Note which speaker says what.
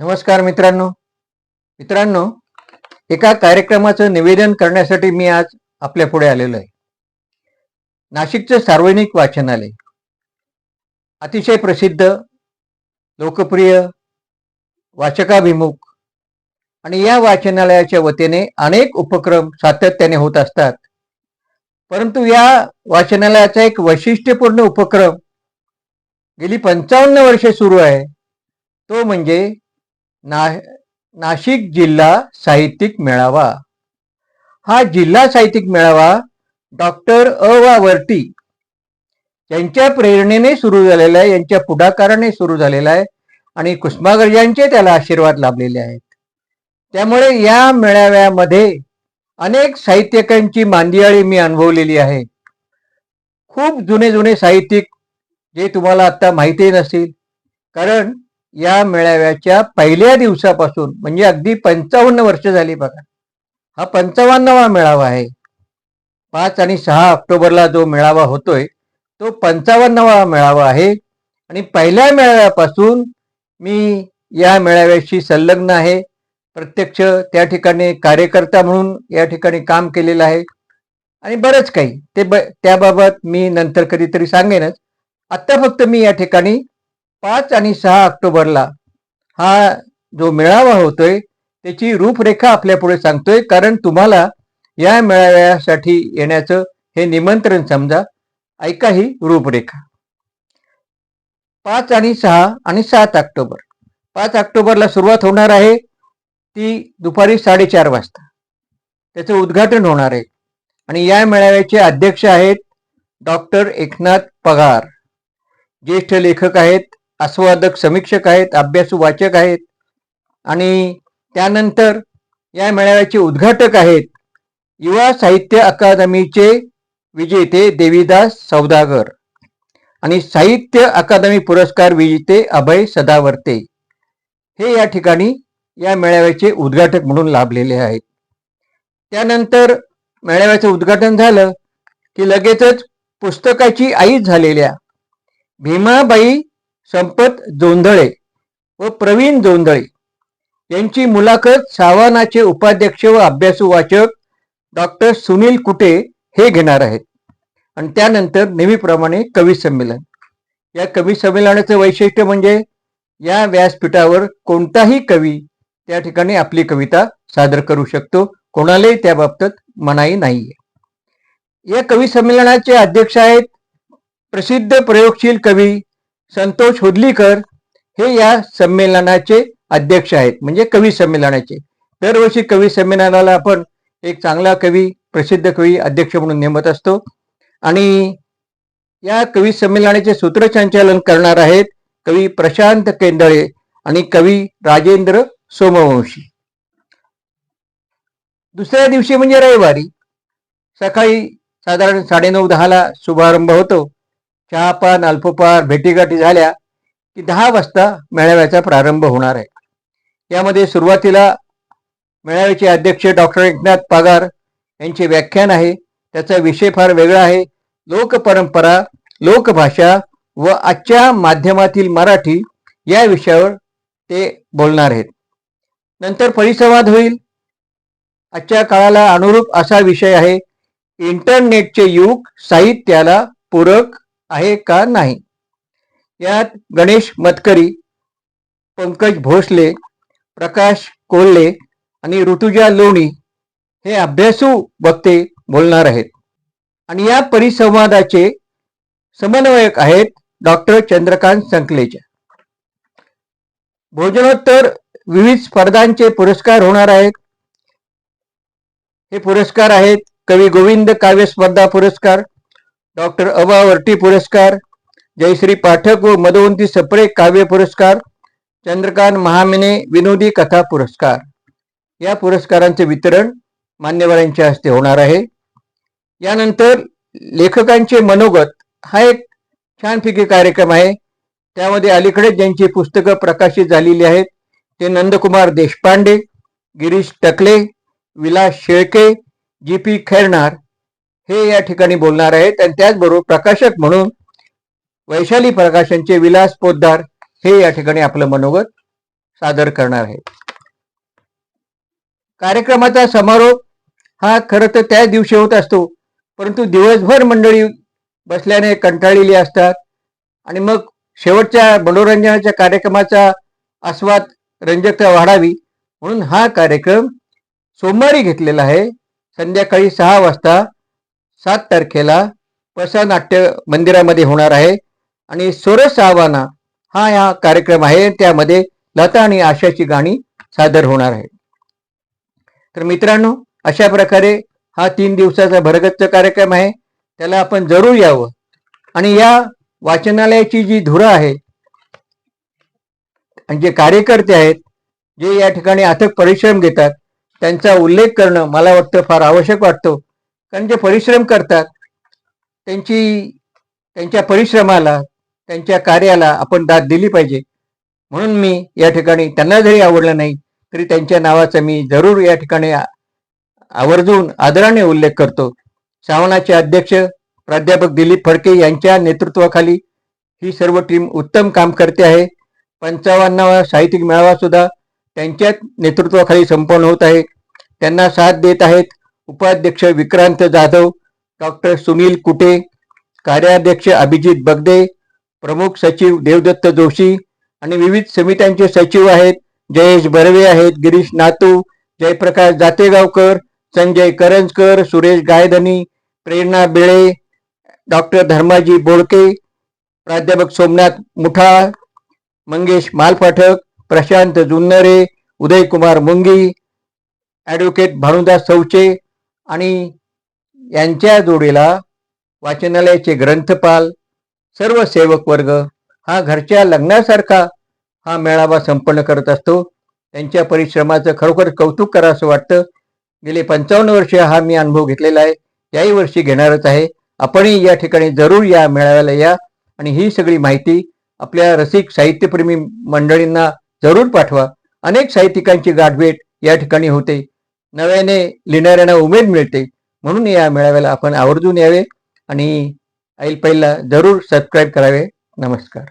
Speaker 1: नमस्कार मित्रांनो. मित्रांनो एका कार्यक्रमाचं निवेदन करण्यासाठी मी आज आपल्या पुढे आलेलो आहे. नाशिकचं सार्वजनिक वाचनालय. अतिशय प्रसिद्ध लोकप्रिय वाचकाभिमुख आणि या वाचनालयाच्या वतीने अनेक उपक्रम सातत्याने होत असतात. परंतु या वाचनालयाचा एक वैशिष्ट्यपूर्ण उपक्रम गेली पंचावन्न वर्षे सुरू आहे. तो म्हणजे ना नाशिक जिल्हा साहित्यिक मेळावा. हा जिल्हा साहित्यिक मेळावा डॉक्टर अ वा वर्टी यांच्या प्रेरणेने सुरू झालेला आहे यांच्या पुढाकाराने सुरू झालेला आहे आणि कुसुमाग्रजांचे त्याला आशीर्वाद लाभलेले आहेत. त्यामुळे या मेळाव्यामध्ये अनेक साहित्यिकांची मांदियाळी मी अनुभवलेली आहे. खूप जुने जुने साहित्यिक जे तुम्हाला आता माहिती नसतील कारण या मेळाव्याच्या पहिल्या दिवसापासून म्हणजे अगदी पंचावन्न वर्ष झाली बघा. हा पंचावन्नवा मेळावा आहे. पाच आणि सहा ऑक्टोबरला जो मेळावा होतोय तो पंचावन्नवा मेळावा आहे. आणि पहिल्या मेळाव्यापासून मी या मेळाव्याशी संलग्न आहे. प्रत्यक्ष त्या ठिकाणी कार्यकर्ता म्हणून या ठिकाणी काम केलेलं आहे. आणि बरंच काही. ते ब त्याबाबत मी नंतर कधीतरी सांगेनच. आत्ता फक्त मी या ठिकाणी पाच आणि सहा ऑक्टोबरला हा जो मेळावा होतोय त्याची रूपरेखा आपल्या पुढे सांगतोय. कारण तुम्हाला या मेळाव्यासाठी येण्याचं हे निमंत्रण समजा. ऐका ही रूपरेखा. पाच आणि सहा आणि सात ऑक्टोबर. पाच ऑक्टोबरला सुरुवात होणार आहे. ती दुपारी साडेचार वाजता. त्याचं उद्घाटन होणार आहे. आणि या मेळाव्याचे अध्यक्ष आहेत डॉक्टर एकनाथ पगार. ज्येष्ठ लेखक आहेत. आस्वादक समीक्षक आहेत अभ्यासू वाचक आहेत आणि त्यानंतर या मेळाव्याचे उद्घाटक आहेत युवा साहित्य अकादमीचे विजेते देवीदास सौदागर आणि साहित्य अकादमी पुरस्कार विजेते अभय सदावर्ते. हे या ठिकाणी या मेळाव्याचे उद्घाटक म्हणून लाभलेले आहेत. त्यानंतर मेळाव्याचं उद्घाटन झालं की लगेचच पुस्तकाची आई झालेल्या भीमाबाई संपत जोंधळे व प्रवीण जोंधळे यांची मुलाखत सावानाचे उपाध्यक्ष व अभ्यासू वाचक डॉक्टर सुनील कुटे हे घेणार आहेत. आणि त्यानंतर नेहमीप्रमाणे कवी संमेलन. या कवी संमेलनाचं वैशिष्ट्य म्हणजे या व्यासपीठावर कोणताही कवी त्या ठिकाणी आपली कविता सादर करू शकतो. कोणालाही त्या बाबतीत मनाई नाहीये. या कवी संमेलनाचे अध्यक्ष आहेत प्रसिद्ध प्रयोगशील कवी संतोष हुदलीकर हे या संमेलनाचे अध्यक्ष आहेत म्हणजे कवी संमेलनाचे. दरवर्षी कवी संमेलनाला आपण एक चांगला कवी प्रसिद्ध कवी अध्यक्ष म्हणून नेमत असतो. आणि या कवी संमेलनाचे सूत्रसंचालन करणार आहेत कवी प्रशांत केंदळे आणि कवी राजेंद्र सोमवंशी. दुसऱ्या दिवशी म्हणजे रविवारी सकाळी साधारण साडेनऊ दहाला शुभारंभ होतो. चहापान अल्पपार भेटीगाठी झाल्या की दहा वाजता मेळाव्याचा प्रारंभ होणार आहे. यामध्ये सुरुवातीला मेळाव्याचे अध्यक्ष डॉक्टर एकनाथ पागार यांचे व्याख्यान आहे. त्याचा विषय फार वेगळा आहे. लोकपरंपरा लोकभाषा व आजच्या माध्यमातील मराठी या विषयावर ते बोलणार आहेत. नंतर परिसंवाद होईल. आजच्या काळाला अनुरूप असा विषय आहे. इंटरनेटचे युग साहित्याला पूरक आहे का नाही? यात गणेश मतकरी पंकज भोसले प्रकाश कोल्हे आणि ऋतुजा लोणी हे अभ्यासू वक्ते बोलणार आहेत. आणि या परिसंवादाचे समन्वयक आहेत डॉक्टर चंद्रकांत संकलेच्या. भोजनोत्तर विविध स्पर्धांचे पुरस्कार होणार आहेत. हे पुरस्कार आहेत कवी गोविंद काव्य स्पर्धा पुरस्कार डॉक्टर अबा वर्टी पुरस्कार जयश्री पाठक व मधवंती सप्रे काव्य पुरस्कार चंद्रकांत महामिने विनोदी कथा पुरस्कार. या पुरस्कारांचे वितरण मान्यवरांच्या हस्ते होणार आहे. यानंतर लेखकांचे मनोगत हा एक छानपैकी कार्यक्रम आहे. त्यामध्ये अलीकडेच ज्यांची पुस्तकं प्रकाशित झालेली आहेत ते नंदकुमार देशपांडे गिरीश टकले विलास शेळके जी पी खैरनार हे या ठिकाणी बोलणार आहेत आणि त्याचबरोबर प्रकाशक म्हणून वैशाली प्रकाशनचे विलास पोद्दार हे या ठिकाणी आपलं मनोगत सादर करणार आहे कार्यक्रमाचा समारोप हा खरं तर त्या दिवशी होत असतो परंतु दिवसभर मंडळी बसल्याने कंटाळलेली असतात आणि मग शेवटच्या मनोरंजनाच्या कार्यक्रमाचा आस्वाद रंजकता वाढावी म्हणून हा कार्यक्रम सोमवारी घेतलेला आहे संध्याकाळी सहा वाजता सात तारखेला पसा नाट्य मंदिरामध्ये होणार आहे. आणि सोरस आवाना हा या कार्यक्रम आहे. त्यामध्ये लता आणि आशाची गाणी सादर होणार आहे. तर मित्रांनो अशा प्रकारे हा तीन दिवसाचा भरगच्च कार्यक्रम आहे. त्याला आपण जरूर यावं. आणि या वाचनालयाची जी धुरा आहे आणि जे कार्यकर्ते आहेत जे या ठिकाणी अथक परिश्रम घेतात त्यांचा उल्लेख करणं मला वाटतं फार आवश्यक वाटतो. कारण जे परिश्रम करतात त्यांची त्यांच्या परिश्रमाला त्यांच्या कार्याला आपण दाद दिली पाहिजे. म्हणून मी या ठिकाणी त्यांना जरी आवडलं नाही तरी त्यांच्या नावाचा मी जरूर या ठिकाणी आवर्जून आदराने उल्लेख करतो. श्रावणाचे अध्यक्ष प्राध्यापक दिलीप फडके यांच्या नेतृत्वाखाली ही सर्व टीम उत्तम काम करते आहे. पंचावन्नावा साहित्यिक मेळावा सुद्धा त्यांच्याच नेतृत्वाखाली संपन्न होत आहे. त्यांना साथ देत आहेत. उपाध्यक्ष विक्रांत जाधव डॉक्टर सुनील कुटे कार्याध्यक्ष अभिजित बगदे प्रमुख सचिव देवदत्त जोशी आणि विविध समित्यांचे सचिव आहेत. जयेश बर्वे आहेत गिरीश नातू जयप्रकाश जातेगावकर संजय करंजकर सुरेश गायधनी प्रेरणा बेळे डॉक्टर धर्माजी बोडके प्राध्यापक सोमनाथ मुठा मंगेश मालपाठक प्रशांत जुन्नरे उदयकुमार मुंगी ॲडव्होकेट भानुदास चौचे आणि यांच्या जोडीला वाचनालयाचे ग्रंथपाल सर्व सेवक वर्ग हा घरच्या लग्नासारखा हा मेळावा संपन्न करत असतो. त्यांच्या परिश्रमाचं खरोखर कौतुक करा असं वाटतं. गेले पंचावन्न वर्ष हा मी अनुभव घेतलेला आहे. याही वर्षी घेणारच आहे. आपणही या ठिकाणी जरूर या मेळाव्याला या आणि ही सगळी माहिती आपल्या रसिक साहित्यप्रेमी मंडळींना जरूर पाठवा. अनेक साहित्यिकांची गाठभेट या ठिकाणी होते. नव्याने लिहिणाऱ्यांना उमेद मिळते. म्हणून या मेळाव्याला आपण आवर्जून यावे आणि आईल पहिला जरूर सबस्क्राईब करावे. नमस्कार.